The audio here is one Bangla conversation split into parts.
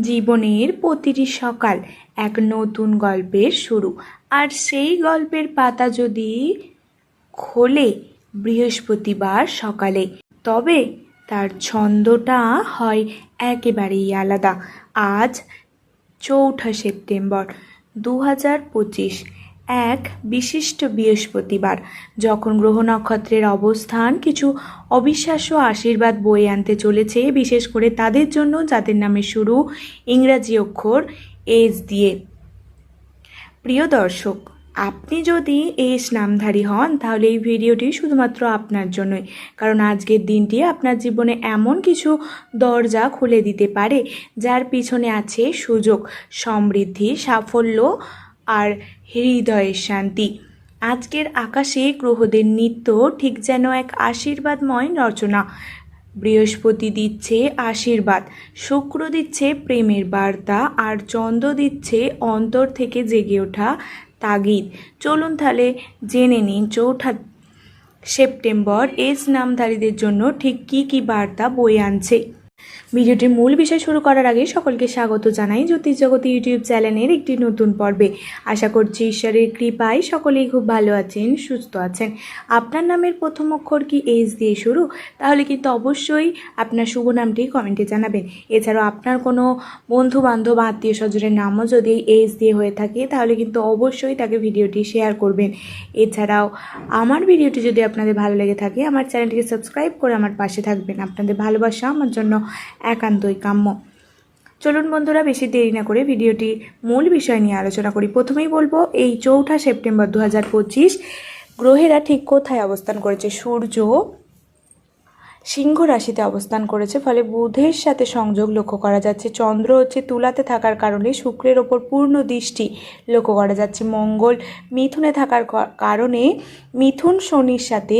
জীবনের প্রতিটি সকাল এক নতুন গল্পের শুরু। আর সেই গল্পের পাতা যদি খোলে বৃহস্পতিবার সকালে, তবে তার ছন্দটা হয় একেবারেই আলাদা। আজ চৌঠা সেপ্টেম্বর দু হাজার পঁচিশ। এক বিশিষ্ট বৃহস্পতিবার, যখন গ্রহ নক্ষত্রের অবস্থান কিছু অবিশ্বাস্য আশীর্বাদ বয়ে আনতে চলেছে, বিশেষ করে তাদের জন্য, যাদের নামে শুরু ইংরাজি অক্ষর এস দিয়ে। প্রিয় দর্শক, আপনি যদি এস নামধারী হন, তাহলে এই ভিডিওটি শুধুমাত্র আপনার জন্যই, কারণ আজকের দিনটি আপনার জীবনে এমন কিছু দরজা খুলে দিতে পারে, যার পিছনে আছে সুযোগ, সমৃদ্ধি, সাফল্য আর হৃদয়ের শান্তি। আজকের আকাশে গ্রহদের নৃত্য ঠিক যেন এক আশীর্বাদময় রচনা। বৃহস্পতি দিচ্ছে আশীর্বাদ, শুক্র দিচ্ছে প্রেমের বার্তা, আর চন্দ্র দিচ্ছে অন্তর থেকে জেগে ওঠা তাগিদ। চলুন তাহলে জেনে নিন চৌঠা সেপ্টেম্বর, এস নামধারীদের জন্য ঠিক কী কী বার্তা বয়ে আনছে। ভিডিওটির মূল বিষয় শুরু করার আগে সকলকে স্বাগত জানাই জ্যোতিষ জগতী ইউটিউব চ্যানেলের একটি নতুন পর্বে। আশা করছি ঈশ্বরের কৃপায় সকলেই খুব ভালো আছেন, সুস্থ আছেন। আপনার নামের প্রথম অক্ষর কি এস দিয়ে শুরু? তাহলে কিন্তু অবশ্যই আপনার শুভ নামটি কমেন্টে জানাবেন। এছাড়াও আপনার কোনো বন্ধু বান্ধব আত্মীয় স্বজনের নামও যদি এস দিয়ে হয়ে থাকে, তাহলে কিন্তু অবশ্যই তাকে ভিডিওটি শেয়ার করবেন। এছাড়াও আমার ভিডিওটি যদি আপনাদের ভালো লেগে থাকে, আমার চ্যানেলটিকে সাবস্ক্রাইব করে আমার পাশে থাকবেন। আপনাদের ভালোবাসা আমার জন্য একান্তই কাম্য। চলুন বন্ধুরা, বেশি দেরি না করে ভিডিওটি মূল বিষয় নিয়ে আলোচনা করি। প্রথমেই বলব, এই চৌঠা সেপ্টেম্বর দু হাজার পঁচিশ, গ্রহেরা ঠিক কোথায় অবস্থান করেছে? সূর্য সিংহ রাশিতে অবস্থান করেছে, ফলে বুধের সাথে সংযোগ লক্ষ্য করা যাচ্ছে। চন্দ্র হচ্ছে তুলাতে থাকার কারণে শুক্রের ওপর পূর্ণ দৃষ্টি লক্ষ্য করা যাচ্ছে। মঙ্গল মিথুনে থাকার কারণে মিথুন শনির সাথে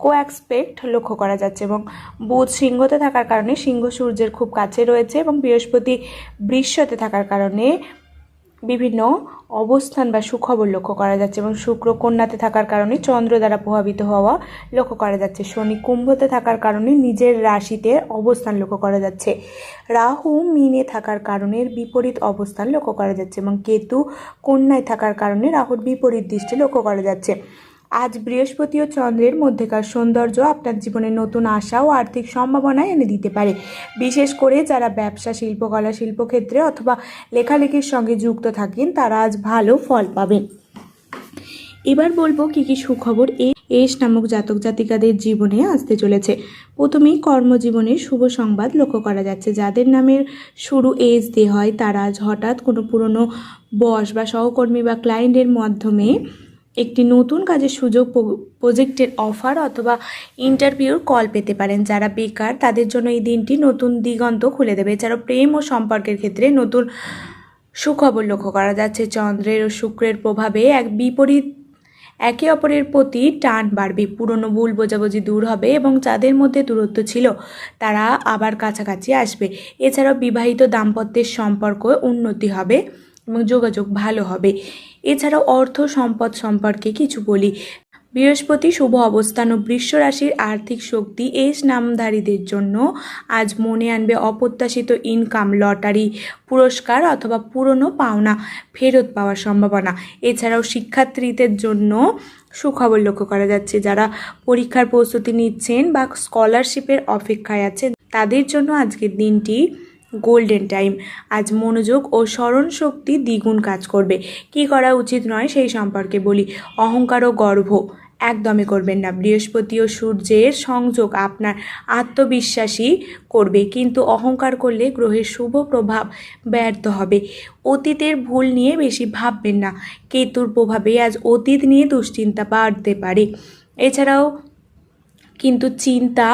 কোঅ্যাক্সপেক্ট লক্ষ্য করা যাচ্ছে এবং বুধ সিংহতে থাকার কারণে সিংহ সূর্যের খুব কাছে রয়েছে এবং বৃহস্পতি বৃষতে থাকার কারণে বিভিন্ন অবস্থান বা সুখবর লক্ষ্য করা যাচ্ছে এবং শুক্র কন্যাতে থাকার কারণে চন্দ্র দ্বারা প্রভাবিত হওয়া লক্ষ্য করা যাচ্ছে। শনি কুম্ভতে থাকার কারণে নিজের রাশিতে অবস্থান লক্ষ্য করা যাচ্ছে। রাহু মিনে থাকার কারণে বিপরীত অবস্থান লক্ষ্য করা যাচ্ছে এবং কেতু কন্যায় থাকার কারণে রাহুর বিপরীত দৃষ্টি লক্ষ্য করা যাচ্ছে। আজ বৃহস্পতি ও চন্দ্রের মধ্যেকার সৌন্দর্য আপনার জীবনে নতুন আশা ও আর্থিক সম্ভাবনা এনে দিতে পারে। বিশেষ করে যারা ব্যবসা শিল্পকলা শিল্পক্ষেত্রে অথবা লেখালেখির সঙ্গে যুক্ত থাকেন, তারা আজ ভালো ফল পাবেন। এবার বলব কি কি সুখবর এ এস নামক জাতক জাতিকাদের জীবনে আসতে চলেছে। প্রথমেই কর্মজীবনের শুভ সংবাদ লক্ষ্য করা যাচ্ছে। যাদের নামের শুরু এস দিয়ে হয়, তারা আজ হঠাৎ কোনো পুরনো বস বা সহকর্মী বা ক্লায়েন্টের মাধ্যমে একটি নতুন কাজের সুযোগ প্রজেক্টের অফার অথবা ইন্টারভিউর কল পেতে পারেন। যারা বেকার, তাদের জন্য এই দিনটি নতুন দিগন্ত খুলে দেবে। এছাড়াও প্রেম ও সম্পর্কের ক্ষেত্রে নতুন সুখবর লক্ষ্য করা যাচ্ছে। চন্দ্রের ও শুক্রের প্রভাবে এক বিপরীত, একে অপরের প্রতি টান বাড়বে। পুরনো ভুল বোঝাবুঝি দূর হবে এবং যাদের মধ্যে দূরত্ব ছিল, তারা আবার কাছাকাছি আসবে। এছাড়াও বিবাহিত দাম্পত্যের সম্পর্ক উন্নতি হবে। যোগাযোগ ভালো হবে। এছাড়াও অর্থ সম্পদ সম্পর্কে কিছু বলি। বৃহস্পতি শুভ অবস্থান ও বৃষ রাশির আর্থিক শক্তি এস নামধারীদের জন্য আজ মনে আনবে অপ্রত্যাশিত ইনকাম, লটারি, পুরস্কার অথবা পুরনো পাওনা, ফেরত পাওয়ার সম্ভাবনা। এছাড়াও শিক্ষার্থীদের জন্য সুখবর লক্ষ্য করা যাচ্ছে। যারা পরীক্ষার প্রস্তুতি নিচ্ছেন বা স্কলারশিপের অপেক্ষায় আছেন, তাদের জন্য আজকের দিনটি গোল্ডেন টাইম। আজ মনোযোগ ও স্মরণ শক্তি দ্বিগুণ কাজ করবে। কি করা উচিত নয় সেই সম্পর্কে বলি। অহংকার ও গর্ব একদমই করবেন না। বৃহস্পতি ও সূর্যের সংযোগ আপনার আত্মবিশ্বাসী করবে। কিন্তু অহংকার করলে গ্রহের শুভ প্রভাব ব্যর্থ হবে। অতীতের ভুল নিয়ে বেশি ভাববেন না। কেতুর প্রভাবে আজ অতীত নিয়ে দুশ্চিন্তা বাড়তে পারে। এছাড়াও কিন্তু চিন্তা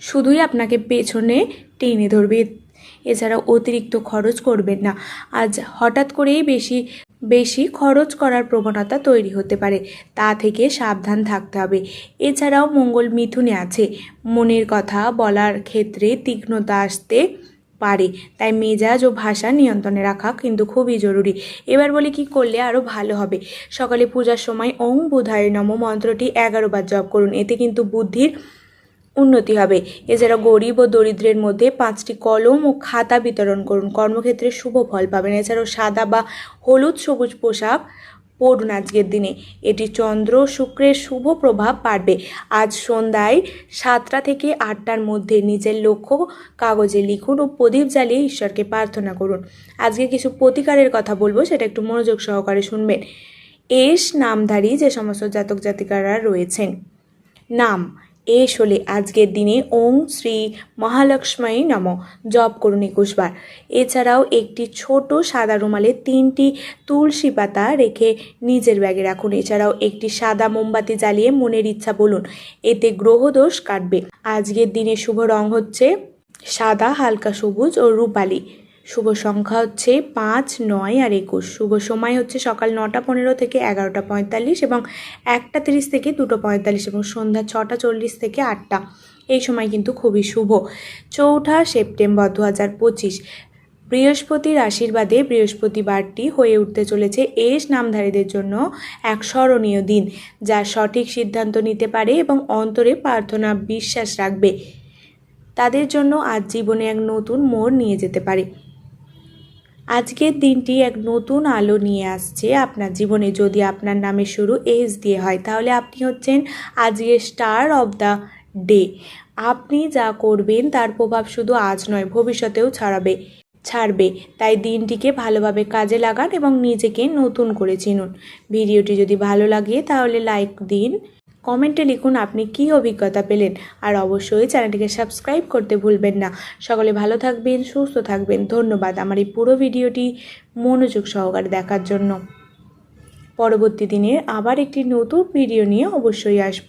শুধুই আপনাকে পেছনে টেনে ধরবে। এছাড়াও অতিরিক্ত খরচ করবেন না। আজ হঠাৎ করেই বেশি বেশি খরচ করার প্রবণতা তৈরি হতে পারে, তা থেকে সাবধান থাকতে হবে। এছাড়াও মঙ্গল মিথুনে আছে। মনের কথা বলার ক্ষেত্রে তীক্ষ্ণতা আসতে পারে, তাই মেজাজ ও ভাষা নিয়ন্ত্রণে রাখা কিন্তু খুবই জরুরি। এবার বলি কি করলে আরও ভালো হবে। সকালে পূজার সময় ওং বুধায় নম মন্ত্রটি এগারো বার জপ করুন, এতে কিন্তু বুদ্ধির উন্নতি হবে। এছাড়া গরিব ও দরিদ্রের মধ্যে পাঁচটি কলম ও খাতা বিতরণ করুন। কর্মক্ষেত্রে শুভ ফল পাবেন। এছাড়াও সাদা বা হলুদ সবুজ পোশাক পড়ুন আজকের দিনে। এটি চন্দ্র শুক্রের শুভ প্রভাব পাড়বে। আজ সন্ধ্যায় সাতটা থেকে আটটার মধ্যে নিজের লক্ষ্য কাগজে লিখুন ও প্রদীপ জ্বালিয়ে ঈশ্বরকে প্রার্থনা করুন। আজকে কিছু প্রতিকারের কথা বলব, সেটা একটু মনোযোগ সহকারে শুনবেন। এস নামধারী যে সমস্ত জাতক জাতিকারা রয়েছেন, নাম এস হলে আজকের দিনে ওং শ্রী মহালক্ষ্মী নম। জপ করুন একুশবার এছাড়াও একটি ছোট সাদা রুমালে তিনটি তুলসী পাতা রেখে নিজের ব্যাগে রাখুন। এছাড়াও একটি সাদা মোমবাতি জ্বালিয়ে মনের ইচ্ছা বলুন। এতে গ্রহদোষ কাটবে। আজকের দিনে শুভ রং হচ্ছে সাদা, হালকা সবুজ ও রূপালি। শুভ সংখ্যা হচ্ছে পাঁচ, নয় আর একুশ। শুভ সময় হচ্ছে সকাল নটা পনেরো থেকে এগারোটা পঁয়তাল্লিশ এবং একটা তিরিশ থেকে দুটো পঁয়তাল্লিশ এবং সন্ধ্যা ছটা চল্লিশ থেকে আটটা। এই সময় কিন্তু খুবই শুভ। চৌঠা সেপ্টেম্বর দু হাজার পঁচিশ। বৃহস্পতির আশীর্বাদে বৃহস্পতিবারটি হয়ে উঠতে চলেছে এস নামধারীদের জন্য এক স্মরণীয় দিন, যা সঠিক সিদ্ধান্ত নিতে পারে এবং অন্তরে প্রার্থনা বিশ্বাস রাখবে। তাদের জন্য আজ জীবনে এক নতুন মোড় নিয়ে যেতে পারে। আজকের দিনটি এক নতুন আলো নিয়ে আসছে আপনার জীবনে। যদি আপনার নামে শুরু এস দিয়ে হয়, তাহলে আপনি হচ্ছেন আজকের স্টার অব দ্য ডে আপনি যা করবেন, তার প্রভাব শুধু আজ নয়, ভবিষ্যতেও ছাড়াবে, ছাড়বে। তাই দিনটিকে ভালোভাবে কাজে লাগান এবং নিজেকে নতুন করে চিনুন। ভিডিওটি যদি ভালো লাগে, তাহলে লাইক দিন। কমেন্টে লিখুন আপনি কি অভিজ্ঞতা পেলেন। আর অবশ্যই চ্যানেলটিকে সাবস্ক্রাইব করতে ভুলবেন না। সকলে ভালো থাকবেন, সুস্থ থাকবেন। ধন্যবাদ আমার এই পুরো ভিডিওটি মনোযোগ সহকারে দেখার জন্য। পরবর্তী দিনে আবার একটি নতুন ভিডিও নিয়ে অবশ্যই আসব।